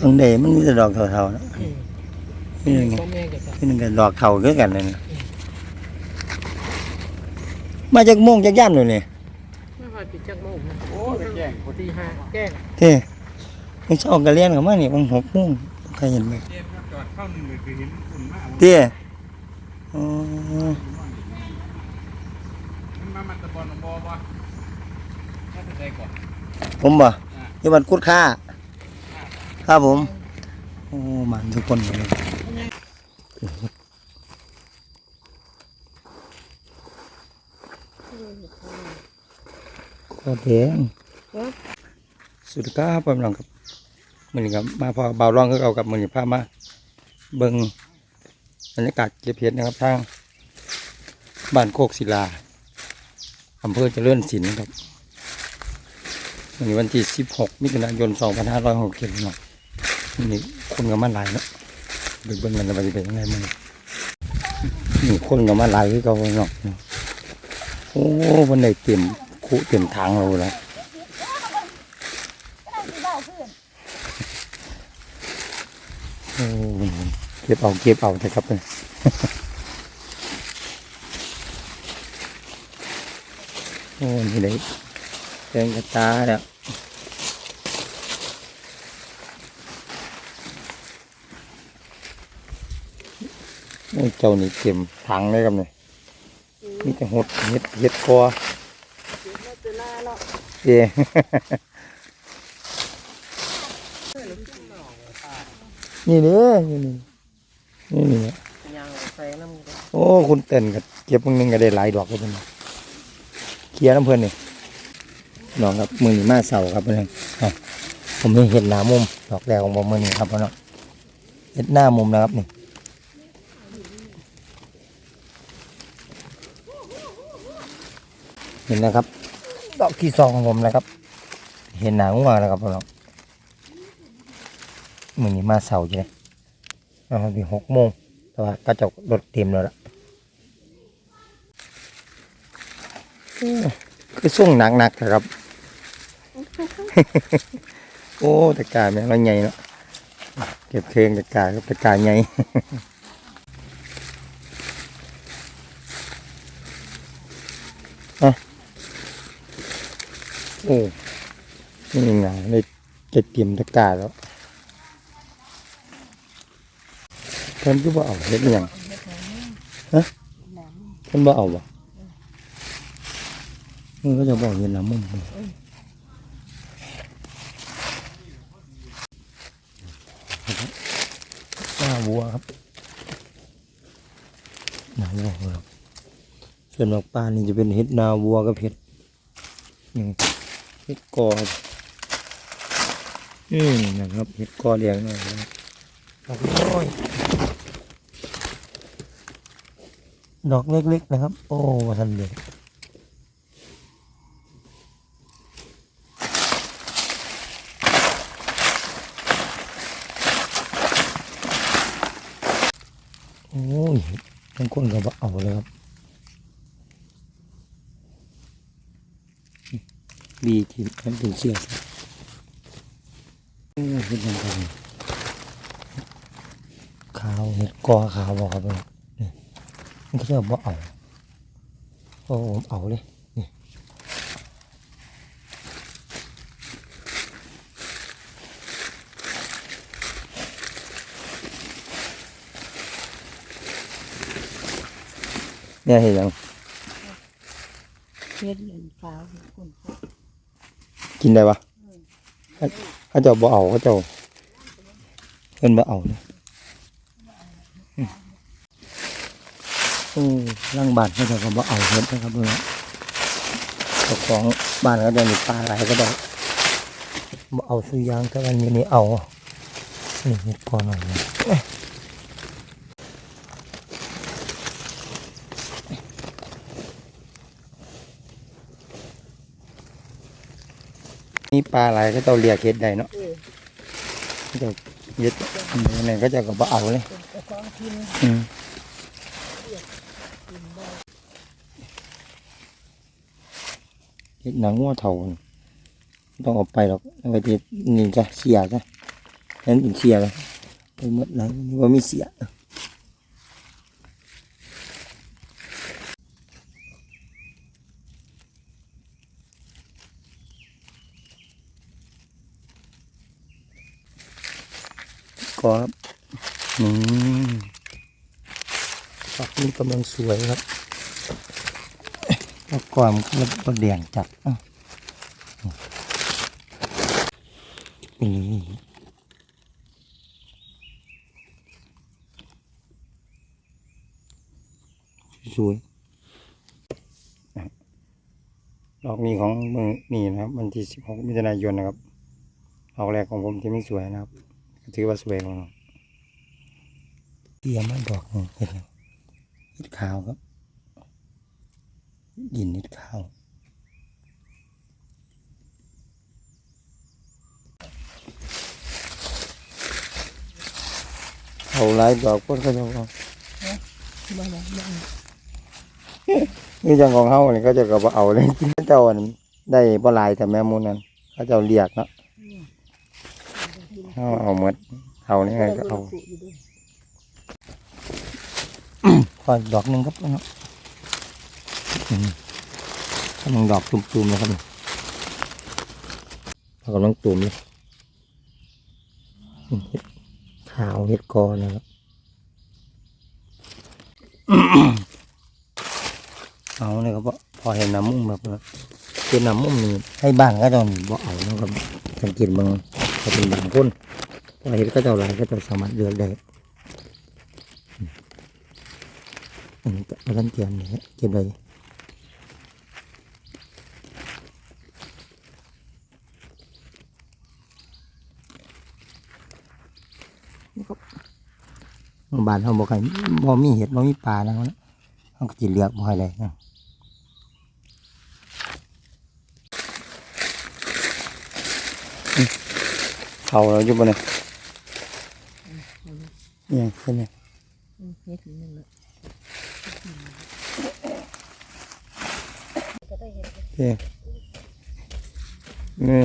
ตรงเดมันมีแต่ดอกเทาๆนะอืมนี่นึงพ่อแม่ก็จะนี่นึงก็ดอกเทาคือกันเลยนะมาจากโม่วงจากย่ามเลยนี่ไม่ว่าปิดจักโมงนะโอ้ยแจ้งคนตีห้าแก้งเท่มันชอบกระเลียนกับมานี่บางหกโม่วงใครเห็นไหมเจ็บครับจอดเข้าหนึ่งเลยคือเห็นอุ่นมากเตี้ยอ๋อมันมามันตะบอลบอบ่น่าจะใจก่อนผมบ่ยี่วันกุดค่า ครับผม โอ้มันทุกคนเลยก็เด้งสุดก้าพร้อมลองกับมือนี้ครับมาพอเบาร้องคือเอากับมือนี้พามาเบิ่งบรรยากาศเก็บเห็ดนะครับทางบ้านโคกศิลาอำเภอเจริญศิลป์ครับวันนี้วันที่ 16 มิถุนายน 2567เนาะ นนี้คนก็มาหลายเนาะไปเบิ่งกันว่าจะเป็นยังไงมั้งนี่คนก็มาหลายคือเก่าเนาะโอ้วันไหนเต็มคุเต็มทางเราแล้วโอ้เก็บเอาเก็บเอาแต่ครับเลยโอ้นี่เลยเดินกระตาแล้ว อ้เจ้านี่เต็มถังเลยครับเนี่ยนี่จะหดเห็ดเห็ดคอเย่นี่เด้อนี่นี่นี่นี่ยโอ้คุณเต้นกับเก็บมึงนึงก็ได้หลายดอกเลยเพิ่นน่ะเคลียร์น้ำเพื่อนนี่น้องครับมือนี่มาเสาครับเพื่อนผมมีเห็ดหน้ามุมดอกแรกของผมมือนี่ครับเพื่อนเห็ดหน้ามุมนะครับนี่ เห็นนะครับ ดอกที่สองของผมนะครับ เห็นหนางัวแล้วครับเพื่อนเนาะมือนี่มาเสาอยู่เลยประมาณหกโมงแต่ว่าก็จะรถเต็มแล้วล่ะคือส่งหนักหนักๆครับ โอ้ตะกร้าแม่เราใหญ่เนาะเก็บเครื่องตะกร้าก็ตะกร้าใหญ่ โอ้นี่ไงเลยจะเตรียมตะกร้าแล้วเพิ่นก็บ่เอาเฮ็ดหยังฮะเพิ่นบ่เอาบ่มันก็จะบอกเห็นน้ำมุมเลยหน้าวัวครับหน้าวัวครับส่วนดอกปลานี่จะเป็นเห็ดนาวัวกับเห็ดนี่เห็ดกออืมนะครับเห็ดกอเลี้ยงหน่อยนะครับดอกน้อยดอกเล็กๆนะครับ โอ้ทันเลยโอ้ยทั้งคนก็บเอาเลยครับ บีที่มันเป็นเสียสโอ้เห็ดยังไงขาวเห็ดกอขาวบอกครับเนี่ยมันก็จะบ่เอาโอ้ผมเอาเลยนี่เนี่ยเห็นยังเฮ็ดเหลืองขาวคน กินได้ปะเขาเขาเจะบ่เอาเขาเจะเพิ่นบ่เอาเลยอืมโอ้ร่างบ้านเขาเจะก็บ่เอาเฮ็ดนะครับเพื่อนเจ้าของบ้านเขาเจะมีปลาไหลายก็ได้บ่เอาสุยางแต่วันนี้นี่เอานี่เฮ็ดก่อนหน่อย นะนี่ปลาไหลายก็เจ้าเรียกเฮ็ดได้เนาะเออเขาเจะยึดอันนี้ก็เจะก็บ่เอาเลยเป็นเจ้าของทินอืมกินได้เฮ็ดหนังงัวเถาน่ะต้องเอาไปหรอกเอาไปที่นี่จ้ะเสียจ้ะเห็นเป็นเสียเลยไปหมดเลยว่ามีเสียก็ครับอืมฝั กนี้กำลังสวยครับแล้วก่อนมันก็แดงจัดอะนี่สวยดอกนี้ของมือนี่นะครับวันที่สิบหกมิถุนายนนะครับดอกแรกของผมที่ไม่สวยนะครับก็ถือว่าสวยของเราเตรียมมาดอกหนึ่งเห็นไหม เห็ดขาวครับยินเห็ดขาวเอาหลายดอกคนก็จะเอาบ่ได้บ่นี่จังของเฮานี่เขาจะก็บ่เอาเลยเจ้าอันได้บ่หลายแต่แม่มูนั่นเขาเจ้าเรียกเนาะเฮาเอาหมดเอานี่ไงก็เอา พอดอกหนึงครับนาะอืมกำลังดอกตุ่มๆเลยครับนี่เรากำลังตุ่มเลยเห็ดขาวเห็ดกอนะครับเอาเลยครับพอเห็นน้ำมุ่งแบบว่าเป็นน้ำมุ่งนี่ให้บ้านก็จะบ่เอานะครับสังเกตบางเป็นบางคนพอเห็นก็จ้าหลายก็จะสามารถเลือกได้อืม อันนี้ก็เอาลันเกียมนี่ฮะเก็บไว้นี่ครับบ้านเขาบอกให้บ่มีเห็ดบ่มีปลานะครับเขาก็จะเลือกบ่อยเลยนะอืมเขาเราอยู่บนนี้เนี่ยเห็นไหมเฮ็ดนั่นแหละ เนี่ยนี่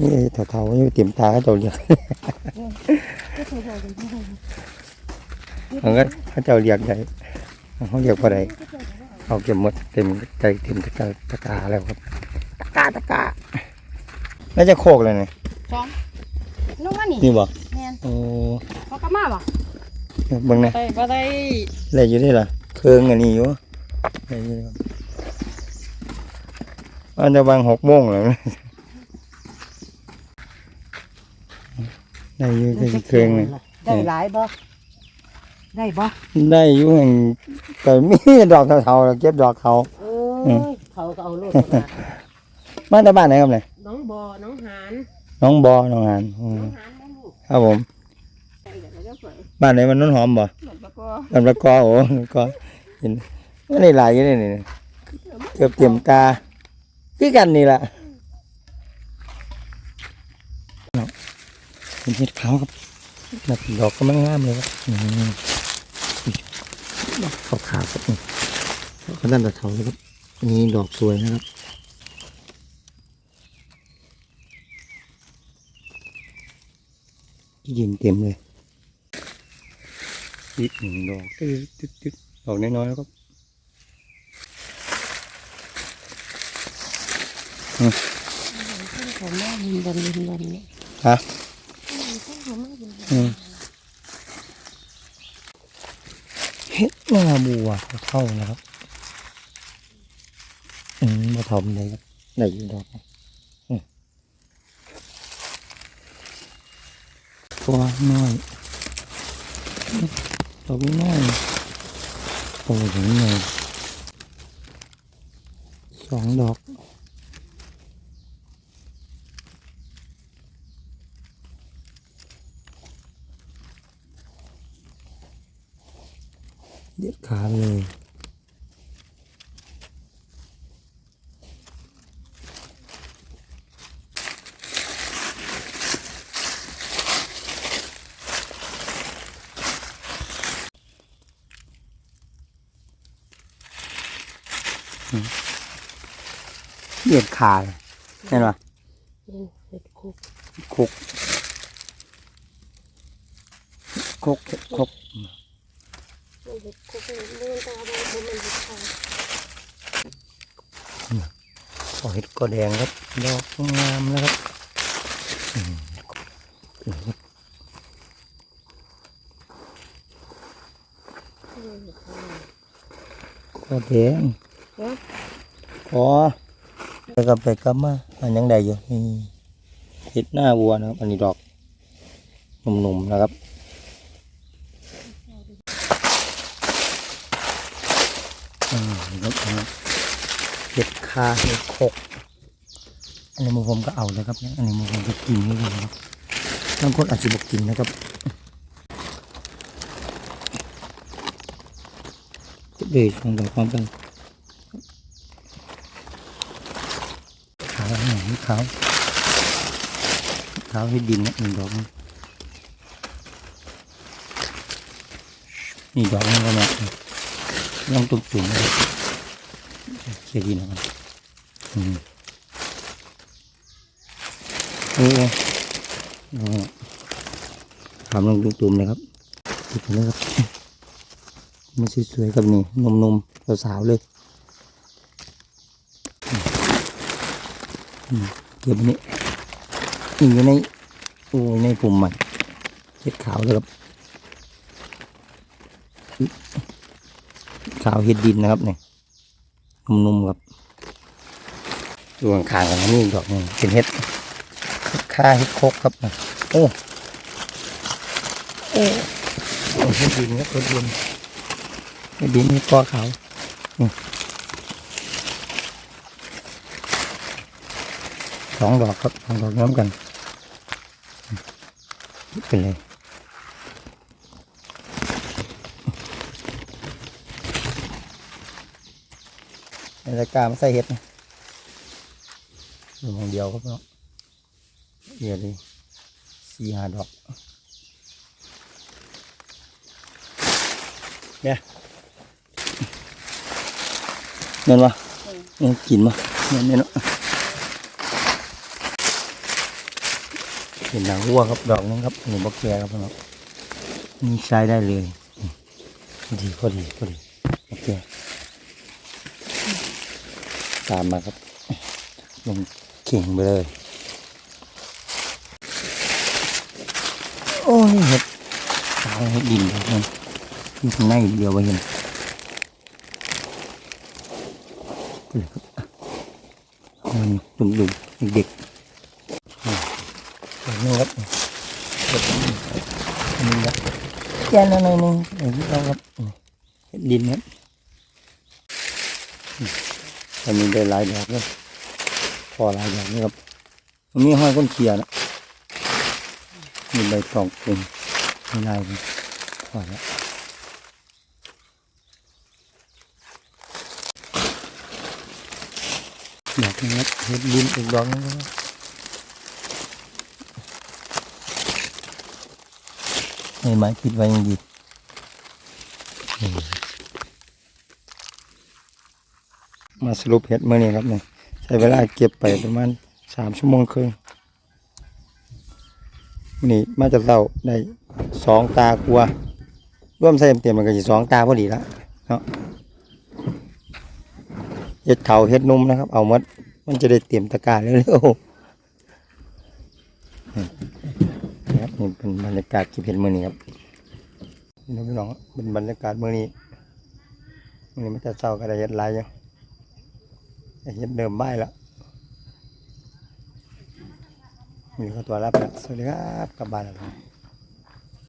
นี่เถาๆนี่เต็มตาเขาเจ้าเรียกก็เคยบอกกันว่าเขาก็เขาเจ้าเรียกได้เขาเรียกว่าไรเขาเก็บหมดเต็มใจเต็มตะกร้าตะกร้าแล้วครับตะกร้าตะกร้าน่าจะโคกเลยเนี่ยสองน้องว่านี่นี่บอกแม่นโอ้เขาก็มาบ่เบิ่งนะไปบ่ได้อะไรอยู่นี่ล่ะเครื่อ งอันนี้อยู่อะไรอยู่นี่ครับอันจะบางหกโมงแล้วนะได้อยู่ได้อยู่เครื่องเลยได้หลายบ่ได้บ่ได้อยู่แห่งก็มีดอกเทาๆแล้วเก็บดอกเขาเอ้ยเขาก็เอาโลดมามาแต่บ้านไหนครับเนี่ยน้องบอน้องหานน้องบอน้องหานอืมน้องหานได้ลูกครับผม บ้านไหนมันน้นหอมบ่แล้วก็ลำละกอโอ้ก็เห็นว่าในหลายอยู่นี่นี่เกือบเต็มตาคือกันนี่ล่ะเนาะเป็นเห็ดขาวครับแบบดอกก็มันงามเลยครับดอกขาวขาวครับดอกก็ด้านตะเทาเลยครับนนี้ดอกสวยนะครับยินเต็มเลยอีกหนึ่งดอกตึ๊ดตึ๊ดตึ๊ ดดอกน้อยๆแล้วครับผมมาบินบนบินบนนี่ฮะผมมาบินบนอืมเฮ็ดหน้าบัวเท่านะครับ อืมมาทำเลยครับได้อยู่ดอกนะอืมตัวน้อยดอกน้อย โตถึงเลยสองดอกเด็ดขาดเลย เด็ดขาดเห็นปะเฮ็ดคุกคุกคกเห็ดคกมันเห็ดคุกเรื่องตาบอลมันเห็ดขาวขอเห็ดกอแดงครับดอกงามนะครับอืมกอแดงเนาะ อ๋อไปกับไปกลับมาอันยังได้อยู่นี่เห็ดหน้าวัวนะครับ อันนี้ดอกหนุ่มๆนะครับอืมครับเห็ดคาเห็ดคกอันนี้หมูผมก็เอาเลยครับ อันนี้หมูผมจะกินนี่เลยครับบางคนอาจจะบอกกินนะครับเบสของดอกความกันขาวหน่อย ขาวขาวให้ดินนะหนึ่งดอกนี่ดอกนึงก็เนี่ยลองตุ่มๆนะครับเขียดีนะครับอืมโอ้โหทำลงตุ่มๆเลยครับติดเลยครับมันสวยๆกับนี่นมๆสาวๆเลย เก็บอันนี้นี่อยู่ในโอ้ในปุ่มมันเห็ดขาวเลยครับขาวเห็ดดินนะครับเนี่ยนุ่มๆครับอยู่ข้างๆกันนี่อีกดอกหนึงเป็นเห็ดค่าเห็ดโคกครับโอ้โอ้โอ้เห็ดดินครับเห็ดดินเห็ดดินนี่กอขาวส องดอกครับสองดอกน้ำกันเป็นเลยในรายการไม่ใส่เห็ดนะอยู่มองเดียวครับเนาะเอียเลยสี่ห้าดอก เนี่ยเงินวะเงินกินวะเงินเนี่ยเนาะ เห็นหนังวัวครับดอกนึงครับหนึ่งบล็อกแกครับพี่น้องนี่ใช้ได้เลยพอดีพอดีพอดีโอเคตามมาครับลงเข่งไปเลย โอ้ยเห็ดขาวเห็ดดินครับนี่ที่ข้างในเดียวไปเห็นเลยครับมันดุ่มๆเด็กๆ นี้ครับแบบนี้อันนี้ครับแค่นั้นหน่อยหนึงอย่างที่เราครับเห็ดดินครับอันนี้ได้หลายดอกเลยพอหลายดอกนี่ครับมันมีห้อยก้นเขียนะมีใบตองเป็นไม่ลายเลยพอแล้วดอกนี้ครับเห็ดดินอีกดอกนึงครับ ไม่ไม้คิดไว้ยังดีมาสรุปเห็ดเมื่อนี้ครับเนี่ยใช้เวลาเก็บไปประมาณสามชั่วโมงครึ่งนี่มาจากเราได้สองตากลัว ร่วมใส่เต็มๆมันก็จะสองตาพอดีล้วเนาะเห็ดเถาเห็ดนุ่มนะครับ เอาหมดมันจะได้เตรียมตะการเร็วๆ นี่เป็นบรรยากาศที่เพชรเมือนี้ครับพี่น้องพี่น้องเป็นบรรยากาศเมือนี้มื่อนี้มันจะเศร้ากันเห็ดหลายอยู่เห็ดเดิมบ้ายละมีข้อตัวรับแล้วสวัสดีครับกลับบ้านแล้ว